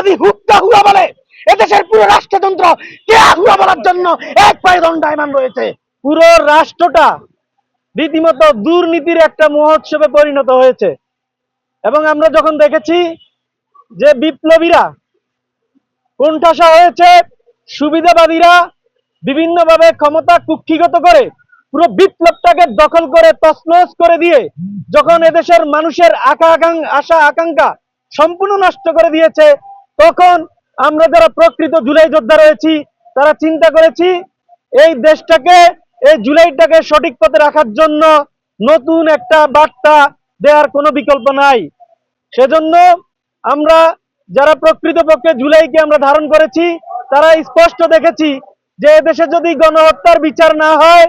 যদি হুক্কা হুয়া বলে, এদেশের পুরো রাষ্ট্রযন্ত্র কে হুয়া বলার জন্য এক পায়ে দণ্ডায়মান রয়েছে। পুরো রাষ্ট্রটা রীতিমতো দুর্নীতির একটা মহোৎসবে পরিণত হয়েছে। এবং আমরা যখন দেখেছি যে বিপ্লবীরা কোণঠাসা হয়েছে, সুবিধাবাদীরা বিভিন্নভাবে ক্ষমতা কুক্ষিগত করে পুরো বিপ্লবটাকে দখল করে, তছনছ করে দিয়ে যখন এদেশের মানুষের আকা আকাং- আশা আকাঙ্ক্ষা সম্পূর্ণ নষ্ট করে দিয়েছে তখন আমরা যারা প্রকৃত জুলাই যোদ্ধা রয়েছি, তারা চিন্তা করেছি, এই দেশটাকে, এই জুলাইটাকে সঠিক পথে রাখার জন্য নতুন একটা বার্তা দেওয়ার কোনো বিকল্প নাই। সেজন্য আমরা যারা প্রকৃতপক্ষে জুলাইকে আমরা ধারণ করেছি, তারা স্পষ্ট দেখেছি যে দেশে যদি গণহত্যার বিচার না হয়,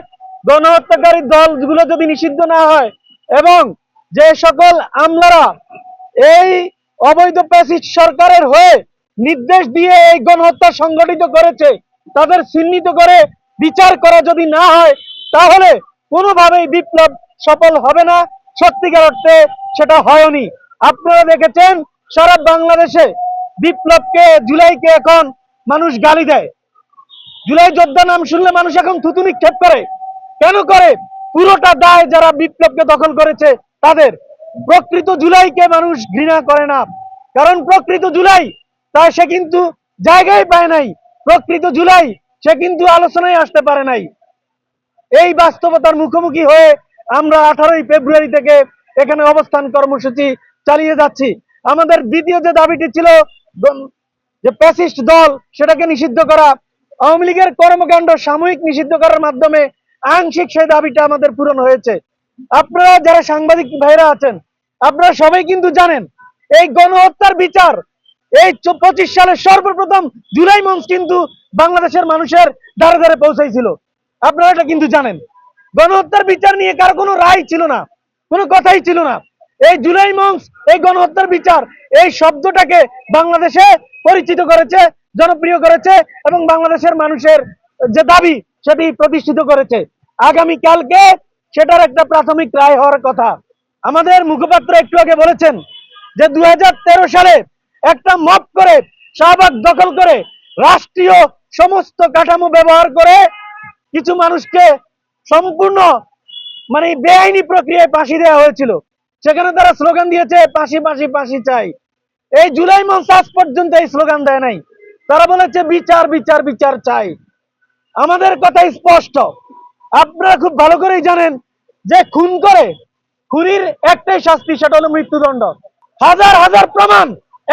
গণহত্যাকারী দলগুলো যদি নিষিদ্ধ না হয়, এবং যে সকল আমলারা এই অবৈধ প্যাসিস্ট সরকারের হয়ে নির্দেশ দিয়ে এই গণহত্যা সংগঠিত করেছে, তাদের চিহ্নিত করে বিচার করা যদি না হয়, তাহলে কোনোভাবেই বিপ্লব সফল হবে না। সত্যিকার অর্থে সেটা হয়নি। আপনারা দেখেছেন, সারা বাংলাদেশে বিপ্লবকে, জুলাইকে এখন মানুষ গালি দেয়। জুলাই যোদ্ধা নাম শুনলে মানুষ এখন থুতু নিক্ষেপ করে। কেন করে? পুরোটা দায় যারা বিপ্লবকে দখল করেছে, তাদের। প্রকৃত জুলাইকে মানুষ ঘৃণা করে না। কারণ প্রকৃত জুলাই তা সে কিন্তু জায়গায় পায় নাই। প্রকৃত জুলাই সে কিন্তু আলোচনায় আসতে পারে নাই। এই বাস্তবতার মুখোমুখি হয়ে আমরা আঠারোই ফেব্রুয়ারি থেকে এখানে অবস্থান কর্মসূচি চালিয়ে যাচ্ছি। আমাদের দ্বিতীয় যে দাবিটি ছিল যে প্যাসিস্ট দল, সেটাকে নিষিদ্ধ করা, আওয়ামী লীগের কর্মকাণ্ড সাময়িক নিষিদ্ধ করার মাধ্যমে আংশিক সেই দাবিটা আমাদের পূরণ হয়েছে। আপনারা যারা সাংবাদিক ভাইরা আছেন, আপনারা সবাই কিন্তু জানেন এই গণহত্যার বিচার, এই পঁচিশ সালের সর্বপ্রথম জুলাই মঞ্চ কিন্তু বাংলাদেশের মানুষের ধারে ধারে পৌঁছাইছিল। আপনারা এটা কিন্তু জানেন। গণহত্যার বিচার নিয়ে কারও কোনো রায় ছিল না, কোনো কথাই ছিল না। এই জুলাই মঞ্চ, এই গণহত্যার বিচার, এই শব্দটাকে বাংলাদেশে পরিচিত করেছে, জনপ্রিয় করেছে এবং বাংলাদেশের মানুষের যে দাবি, সেটি প্রতিষ্ঠিত করেছে। আগামী কালকে সেটার একটা প্রাথমিক রায় হওয়ার কথা। আমাদের মুখপাত্র একটু আগে বলেছেন যে দুই হাজার তেরো সালে একটা মপ করে শাহবাগ দখল করে রাষ্ট্রীয় সমস্ত কাঠামো ব্যবহার করে কিছু মানুষকে সম্পূর্ণ মানে বেআইনি প্রক্রিয়ায় ফাঁসি দেওয়া হয়েছিল। সেখানে তারা স্লোগান দিয়েছে পাশি পাশি পাশি চাই। এই জুলাই মাস আজ পর্যন্ত এই স্লোগান দেয় নাই। তারা বলেছে, বিচার বিচার বিচার চাই। আমাদের কথা স্পষ্ট। আপনারা খুব ভালো করেই জানেন যে খুন করে, খুনির একটাই শাস্তি, সেটা হলো মৃত্যুদণ্ড। হাজার হাজার প্রমাণ।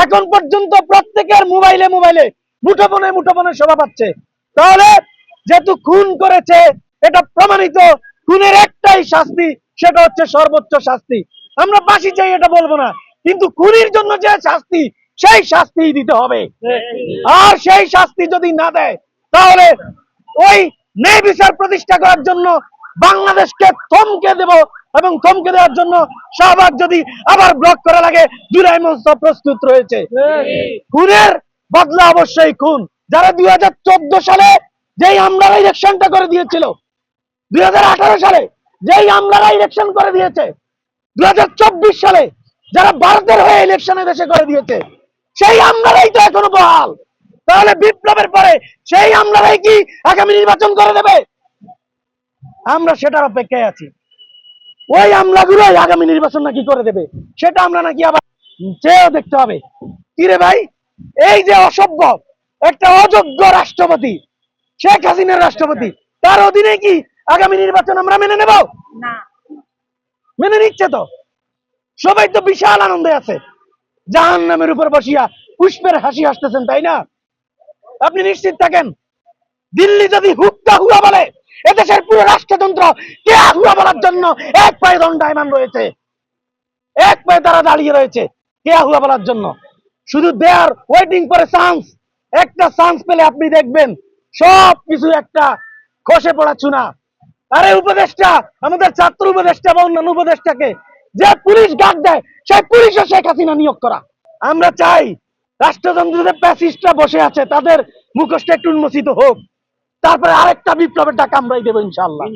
এখন পর্যন্ত প্রত্যেকের মোবাইলে মোবাইলে, মুঠোফোনে মুঠোফোনে শোভা পাচ্ছে। তাহলে যেহেতু খুন করেছে, এটা প্রমাণিত, খুনের একটাই শাস্তি, সেটা হচ্ছে সর্বোচ্চ শাস্তি। আমরা ফাঁসি চাই, এটা বলব না। কিন্তু খুনির জন্য যে শাস্তি, সেই শাস্তি দিতে হবে। আর সেই শাস্তি যদি না দেয়, তাহলে ওই ন্যায় বিচার প্রতিষ্ঠা করার জন্য বাংলাদেশকে থমকে দেব এবং থমকে দেওয়ার জন্য শাহবাগ যদি আবার ব্লক করা লাগে, জুলাই মঞ্চ প্রস্তুত রয়েছে। খুনের বদলা অবশ্যই খুন। যারা দুই সালে যেই আমলারা ইলেকশনটা করে দিয়েছিল, দুই সালে যেই আমলারা ইলেকশন করে দিয়েছে, দুই হাজার চব্বিশ সালে যারা ভারতের হয়ে ইলেকশনে দেশে করে দিয়েছে, সেই আমলারাই তো এখনও বহাল। তাহলে বিপ্লবের পরে সেই আমলারাই কি আগামী নির্বাচন করে দেবে? আমরা সেটার অপেক্ষায় আছি। ওই আমলাগুলোই আগামী নির্বাচন নাকি করে দেবে? সেটা আমরা নাকি আবার চেয়েও দেখতে হবে। কিরে ভাই? এই যে অসভ্য একটা অযোগ্য রাষ্ট্রপতি শেখ হাসিনার রাষ্ট্রপতি তার অধীনে কি আগামী নির্বাচন আমরা মেনে নেব? মেনে নিচ্ছে তো। সবাই তো বিশাল আনন্দে আছে। জাহান নামের উপর বসিয়া পুষ্পের হাসি হাসতেছেন তাই না? আপনি নিশ্চিত থাকেন? দিল্লি যদি হুক্কা হুয়া বলে এদেশের পুরো রাষ্ট্রযন্ত্র কে হুয়া বলার জন্য এক পায়ে দণ্ডায়মান রয়েছে। এক পায়ে তারা দাঁড়িয়ে রয়েছে কে হুয়া বলার জন্য। শুধু দেয়ার ওয়েটিং ফর চান্স, একটা চান্স পেলে আপনি দেখবেন সব কিছু একটা খসে পড়া চুনা আরে উপদেষ্টা, আমাদের ছাত্র উপদেষ্টা বা অন্যান্য উপদেষ্টাকে যে পুলিশ গার্ড দেয়, সেই পুলিশও শেখ হাসিনা নিয়োগ করা। আমরা চাই রাষ্ট্রযন্ত্রে প্যাসিস্টরা বসে আছে, তাদের মুখোশটা একটু উন্মোচিত হোক। তারপরে আরেকটা বিপ্লবের ডাক আমরাই দেবো ইনশাল্লাহ